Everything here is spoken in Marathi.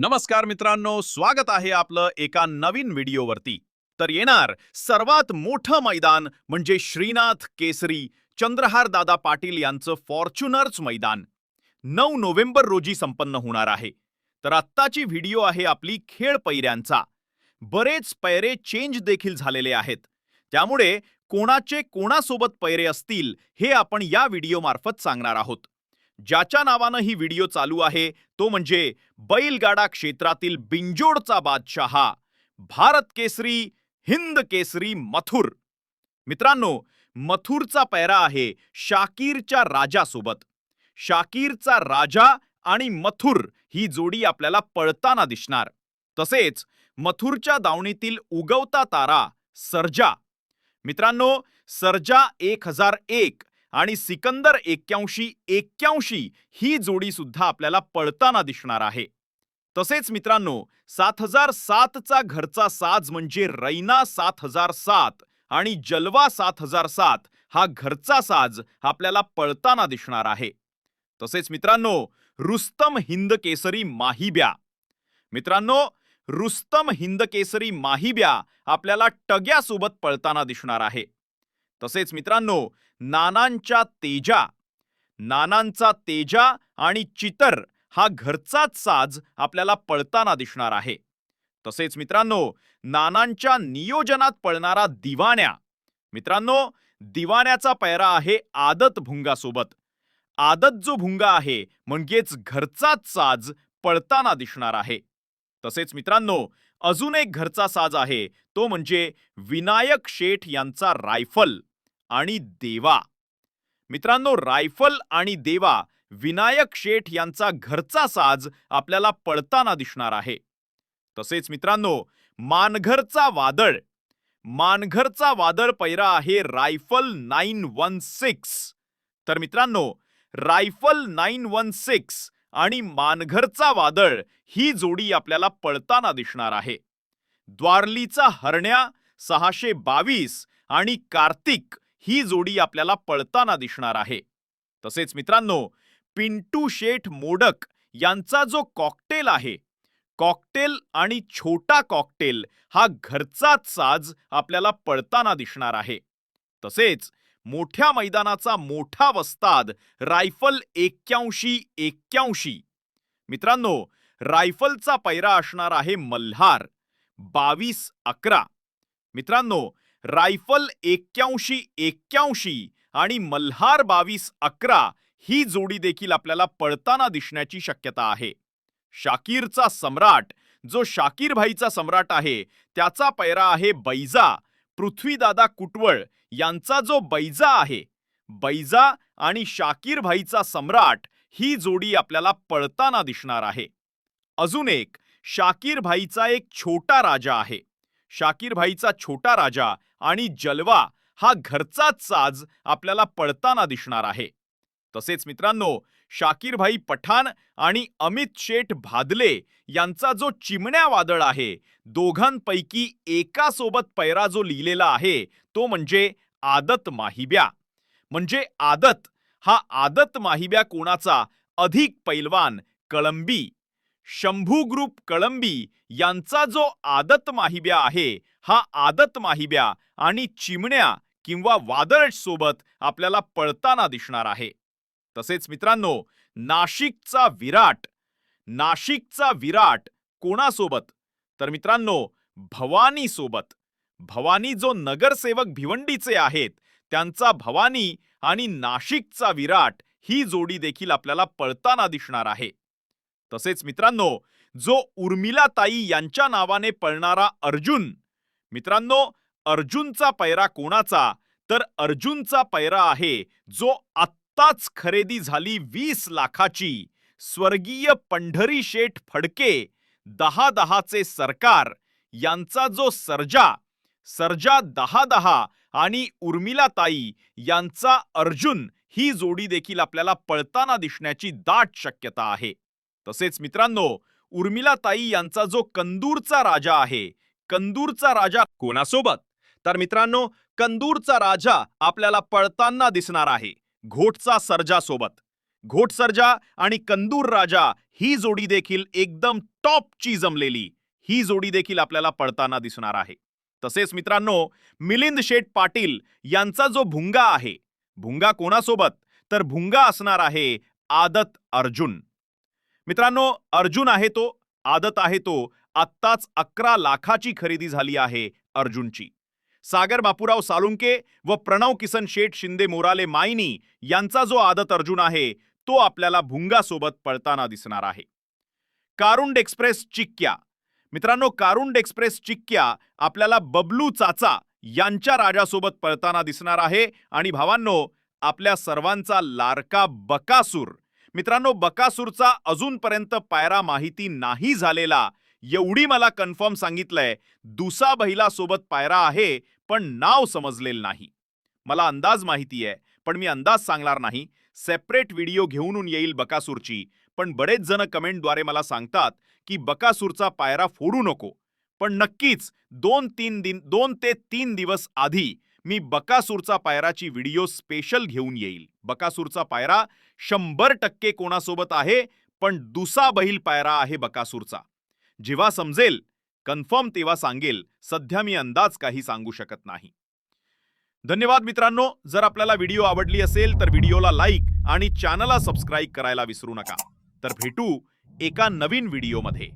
नमस्कार मित्रांनो स्वागत आहे आपलं एका नवीन व्हिडिओवरती. तर येणार सर्वात मोठं मैदान म्हणजे श्रीनाथ केसरी चंद्रहार दादा पाटील यांचं फॉर्च्युनर्स मैदान. नऊ नोव्हेंबर रोजी संपन्न होणार आहे. तर आत्ताची व्हिडिओ आहे आपली खेळ पैऱ्यांचा. बरेच पैरे चेंज देखील झालेले आहेत. त्यामुळे कोणाचे कोणासोबत पैरे असतील हे आपण या व्हिडिओमार्फत सांगणार आहोत. ज्याच्या नावानं ही व्हिडिओ चालू आहे तो म्हणजे बैलगाडा क्षेत्रातील बिंजोडचा बादशहा भारत केसरी हिंद केसरी मथुर. मित्रांनो मथुरचा पैरा आहे शाकीरच्या राजासोबत. शाकीरचा राजा आणि मथुर ही जोडी आपल्याला पळताना दिसणार. तसेच मथुरच्या दावणीतील उगवता तारा सर्जा. मित्रांनो सर्जा एक हजार एक आणि सिकंदर एक्क्याऐंशी एक्क्याऐंशी ही जोडी सुद्धा आपल्याला पळताना दिसणार आहे. तसेच मित्रांनो सात हजार सातचा घरचा साज म्हणजे रैना सात हजार सात आणि जलवा सात हजार सात हा घरचा साज आपल्याला पळताना दिसणार आहे. तसेच मित्रांनो रुस्तम हिंद केसरी माहिब्या. मित्रांनो रुस्तम हिंद केसरी माहिब्या आपल्याला टग्यासोबत पळताना दिसणार आहे. तसेच मित्रांनो नानांच्या तेजा. नानांचा तेजा आणि चितर हा घरचाच साज आपल्याला पळताना दिसणार आहे. तसेच मित्रांनो नानांच्या नियोजनात पळणारा दिवाण्या. मित्रांनो दिवाण्याचा पैरा आहे आदत भुंगासोबत. आदत जो भुंगा आहे म्हणजेच घरचाच साज पळताना दिसणार आहे. तसेच मित्रांनो अजून एक घरचा साज आहे तो म्हणजे विनायक शेठ यांचा रायफल. आणि देवा. मित्रांनो रायफल आणि देवा विनायक शेठ यांचा घरचा साज आपल्याला पळताना दिसणार आहे. तसेच मित्रांनो मानघरचा वादळ. मानघरचा वादळ पैरा आहे रायफल नाईन वन सिक्स. तर मित्रांनो रायफल नाईन वन सिक्स आणि मानघरचा वादळ ही जोडी आपल्याला पळताना दिसणार आहे. द्वारलीचा हरण्या सहाशे बावीस आणि कार्तिक ही जोडी आपल्याला पळताना दिसणार आहे. तसेच मित्रांनो पिंटू शेठ मोडक यांचा जो कॉकटेल आहे कॉकटेल आणि छोटा कॉकटेल हा घरचाच साज आपल्याला पळताना दिसणार आहे. तसेच मोठ्या मैदानाचा मोठा वस्ताद रायफल एक्क्याऐंशी एक्क्याऐंशी मित्रांनो रायफलचा पैरा असणार आहे मल्हार बावीस अकरा. मित्रांनो रायफल एक्क्याऐंशी एक्क्याऐंशी आणि मल्हार बावीस अकरा ही जोडी देखील आपल्याला पळताना दिसण्याची शक्यता आहे. शाकीरचा सम्राट जो शाकीर भाईचा सम्राट आहे त्याचा पैरा आहे बैजा. पृथ्वीदादा कुटवळ यांचा जो बैजा आहे बैजा आणि शाकीर भाईचा सम्राट ही जोडी आपल्याला पळताना दिसणार आहे. अजून एक शाकीर भाईचा एक छोटा राजा आहे. शाकीर भाईचा छोटा राजा आणि जलवा हा घरचाच साज आपल्याला पळताना दिसणार आहे. तसेच मित्रांनो शाकीर भाई पठाण आणि अमित शेठ भादले यांचा जो चिमण्या वादळ आहे दोघांपैकी एकासोबत पैरा जो लिहिलेला आहे तो म्हणजे आदत माहिब्या. म्हणजे आदत हा आदत माहिब्या कोणाचा? अधिक पैलवान कळंबी. शंभू ग्रुप कळंबी यांचा जो आदत माहिब्या आहे हा आदत माहिब्या आणि चिमण्या किंवा वादळ सोबत आपल्याला पळताना दिसणार आहे. तसेच मित्रांनो नाशिकचा विराट नाशिकचा विराट कोणासोबत? तर मित्रांनो भवानी सोबत भवानी जो नगरसेवक भिवंडीचे आहेत त्यांचा भवानी आणि नाशिकचा विराट ही जोडी देखील आपल्याला पळताना दिसणार आहे. तसेच मित्रांनो जो उर्मिलाताई यांच्या नावाने पळणारा अर्जुन. मित्रांनो अर्जुनचा पैरा कोणाचा? तर अर्जुनचा पैरा आहे जो आत्ताच खरेदी झाली वीस लाखाची. स्वर्गीय पंढरी शेठ फडके दहा दहाचे सरकार यांचा जो सर्जा सर्जा दहा दहा आणि उर्मिलाताई यांचा अर्जुन ही जोडी देखील आपल्याला पळताना दिसण्याची दाट शक्यता आहे. तसेच मित्रांनो उर्मिलाताई यांचा जो कंदूरचा राजा आहे कंदूरचा राजा कोणासोबत? तर मित्रांनो कंदूरचा राजा आपल्याला पळताना दिसणार आहे घोटचा सर्जा सोबत घोट सर्जा आणि कंदूर राजा ही जोडी देखील एकदम टॉपची जमलेली ही जोडी देखील आपल्याला पळताना दिसणार आहे. तसेच मित्रांनो मिलिंद शेठ पाटील यांचा जो भुंगा आहे भुंगा कोणासोबत? तर भुंगा असणार आहे आदत अर्जुन. मित्रांनो अर्जुन आहे तो आदत आहे तो आत्ताच अकरा लाखाची खरेदी झाली आहे अर्जुनची. सागर बापूराव सालुंके व प्रणव किसन शेठ शिंदे मोराले मायनी यांचा जो आदत अर्जुन आहे तो आपल्याला भुंगासोबत पळताना दिसणार आहे. कारुंड एक्सप्रेस चिक्क्या. मित्रांनो कारुंड एक्सप्रेस चिक्क्या आपल्याला बबलू चाचा यांच्या राजासोबत पळताना दिसणार आहे आणि भावांनो आपल्या सर्वांचा लारका बकासूर मित्रांनो बकासूरचा अजूनपर्यंत पायरा माहिती नाही झालेला. एवढी मला कन्फर्म सांगितलंय दुसा बहिलासोबत सोबत पायरा आहे पण नाव समजलेलं नाही. मला अंदाज माहिती आहे पण मी अंदाज सांगणार नाही. सेपरेट व्हिडिओ घेऊन येईल बकासूरची पण बरेच जण कमेंटद्वारे मला सांगतात की बकासूरचा पायरा फोडू नको. पण नक्कीच दोन तीन दिन दोन ते तीन दिवस आधी मी बकासूरचा पायराची व्हिडिओ स्पेशल घेऊन येईल. बकासूरचा पायरा शंभर टक्के कोणासोबत आहे पण दुसा बैल पायरा आहे बकासूरचा. जेव्हा समजेल कन्फर्म तेव्हा सांगेल सध्या मी अंदाज काही सांगू शकत नाही. धन्यवाद मित्रांनो जर आपल्याला व्हिडिओ आवडली असेल तर व्हिडिओला लाईक आणि चॅनलला सबस्क्राईब करायला विसरू नका. तर भेटू एका नवीन व्हिडिओमध्ये.